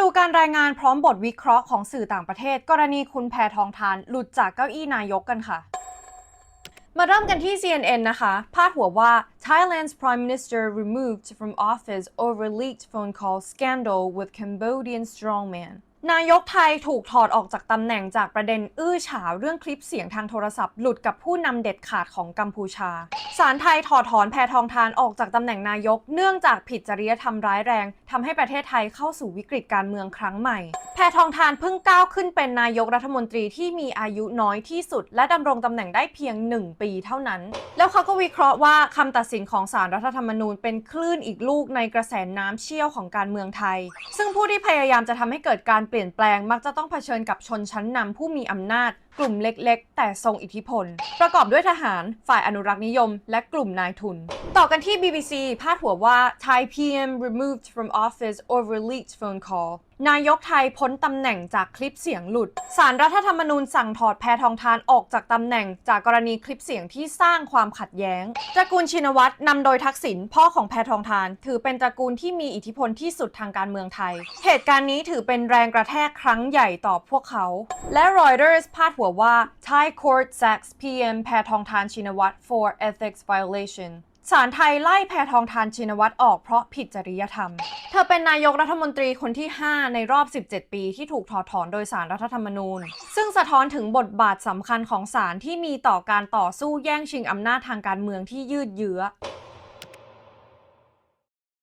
ดูการรายงานพร้อมบทวิเคราะห์ของสื่อต่างประเทศ กรณีคุณแพทองทานหลุดจากเก้าอี้นายกกันค่ะ มาเริ่มกันที่ CNN นะคะ พาดหัวว่า Thailand's Prime Minister removed from office over leaked phone call scandal with Cambodian strongman นายกไทยถูกถอดออกจากตำแหน่งจากประเด็นอื้อฉาวเรื่องคลิปเสียงทางโทรศัพท์หลุดกับผู้นำเด็ดขาดของกัมพูชา ศาลไทยถอดถอนแพทองทานออกจากตำแหน่งนายก เนื่องจากผิดจริยธรรมร้ายแรงทำให้ประเทศไทยเข้าสู่วิกฤตการเมืองครั้งใหม่แพทองทานเพิ่งก้าวขึ้นเป็นนายกรัฐมนตรีที่มีอายุน้อยที่สุด และดำรงตำแหน่งได้เพียง 1 ปีเท่านั้น แล้วเขาก็วิเคราะห์ว่าคำตัดสินของศาลรัฐธรรมนูญเป็นคลื่นอีกลูกในกระแสน้ำเชี่ยวของการเมืองไทย ซึ่งผู้ที่พยายามจะทำให้เกิดการเปลี่ยนแปลง มักจะต้องเผชิญกับชนชั้นนำผู้มีอำนาจกลุ่มเล็กๆ แต่ทรงอิทธิพล ประกอบด้วยทหาร ฝ่ายอนุรักษ์นิยม และกลุ่มนายทุน ต่อกันที่ BBC พาดหัวว่า Thai PM removed from office over leaked phone call นายกไทยพ้นตำแหน่งจากคลิปเสียงหลุด สารรัฐธรรมนูญสั่งถอดแพทองทานออกจากตำแหน่ง จากกรณีคลิปเสียงที่สร้างความขัดแย้ง ตระกูลชินวัตรนำโดยทักษิณพ่อของแพทองทาน ถือเป็นตระกูลที่มีอิทธิพลที่สุดทางการเมืองไทย เหตุการณ์นี้ถือเป็นแรงกระแทกครั้งใหญ่ต่อพวกเขา และ Reuters พาดหัวว่า Thai court sacks PM แพทองทานชินวัตร for ethics violation ศาลไทยไล่แพทองทานชินวัตรออกเพราะผิดจริยธรรม เธอเป็นนายกรัฐมนตรีคนที่ 5 ในรอบ 17 ปีที่ถูกถอดถอนโดยสารรัฐธรรมนูญ ซึ่งสะท้อนถึงบทบาทสำคัญของศาลที่มีต่อการต่อสู้แย่งชิงอำนาจทางการเมืองที่ยืดเยื้อ